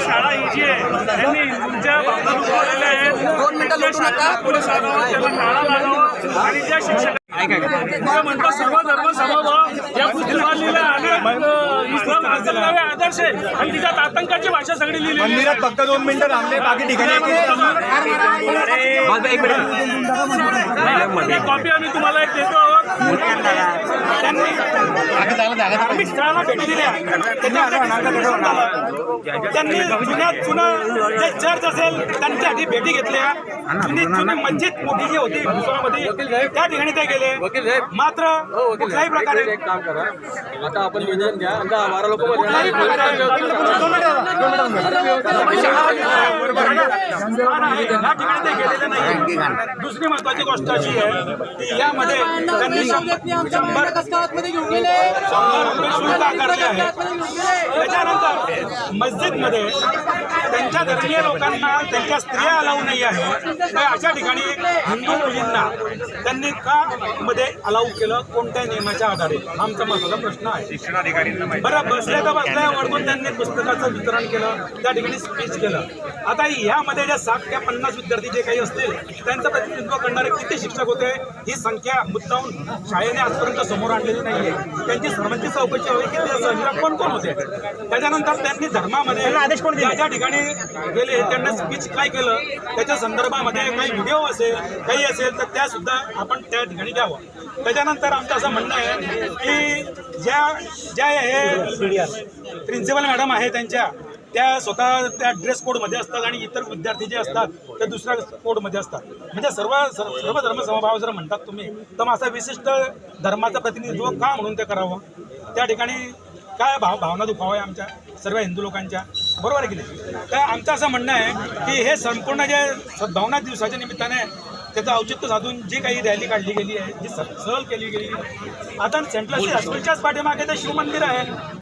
शाळा ही जी आहे त्यांनी तुमच्या भावना दुखावलेल्या आहेत दोन मिनिटं लोटू नका. पुढे साधावं त्याला नाळा लागावं आणि ज्या शिक्षक म्हणतो सर्व धर्म समभाव. या पुस्तकात लिहिलं आणि अं, इस्लाम हासल नावे आदर्श आहे. आणि तिच्यात आतंकाची भाषा सगळी लिहिली मंदिरात फक्त दोन मिनिटं थांबले बाकी ठिकाणी कॉपी आम्ही तुम्हाला एक देतो भेटी दिल्या. त्यांनी जुन्यात जुनं जे चर्च असेल त्यांच्यासाठी भेटी घेतल्या. जुनी जुनी मस्जिद मोठी जी होती त्या ठिकाणी ते गेले. मात्र कुठल्याही प्रकारे काम करा. आता आपण निवेदन आणि दहा बारा लोक या ठिकाणी ते गेलेले नाही दुसरी महत्वाची गोष्ट अशी आहे की यामध्ये त्यांनी शंभर शंभर घेऊन गेले. शंभर रुपये शुल्क आकारले आहे. त्याच्यानंतर मस्जिदमध्ये त्यांच्या धर्मीय लोकांना त्यांच्या स्त्रिया अलाऊ नाही आहे. अशा ठिकाणी हिंदू मुलींना त्यांनी का मध्ये अलाऊ केलं कोणत्या नियमाच्या आधारे? हा आमचा महत्त्वाचा प्रश्न आहे. बरं बसल्या तर बसल्या वरतून त्यांनी पुस्तकाचं वितरण केलं त्या ठिकाणी स्पीच केलं. आता यामध्ये ज्या साठ त्या पन्नास विद्यार्थी जे काही असतील त्यांचं प्रतिनिधित्व करणारे किती शिक्षक होते ही संख्या मुद्दाहून शाळेने आजपर्यंत समोर आणलेली नाहीये. त्यांची सर्वांची चौकशी हवी की कोण कोण होते? त्याच्यानंतर त्यांनी धर्मामध्ये ज्या ज्या ठिकाणी गेले त्यांना स्पीच काय केलं? त्याच्या संदर्भामध्ये काही व्हिडिओ असेल काही असेल तर त्या सुद्धा आपण त्या ठिकाणी द्यावं त्याच्यानंतर आमचं असं म्हणणं आहे की ज्या ज्या हे प्रिन्सिपल मॅडम आहे त्यांच्या त्या स्वतः त्या ड्रेस कोडमध्ये असतात आणि इतर विद्यार्थी जे असतात ते दुसऱ्या कोडमध्ये असतात. म्हणजे सर्व सर्व धर्म समभाव जर म्हणतात तुम्ही तर मग असा विशिष्ट धर्माचं प्रतिनिधित्व का म्हणून ते करावं? त्या ठिकाणी काय भाव भावना दुखाव्या आमच्या सर्व हिंदू लोकांच्या? बरोबर आहे की नाही? तर आमचं असं म्हणणं आहे की हे संपूर्ण जे सद्भावना दिवसाच्या निमित्ताने त्याचं औचित्य साधून जी काही रॅली काढली गेली आहे जी सहल केली गेली आता सेंट्रल हॉस्पिटलच्याच पाठीमागे ते शिवमंदिर आहे.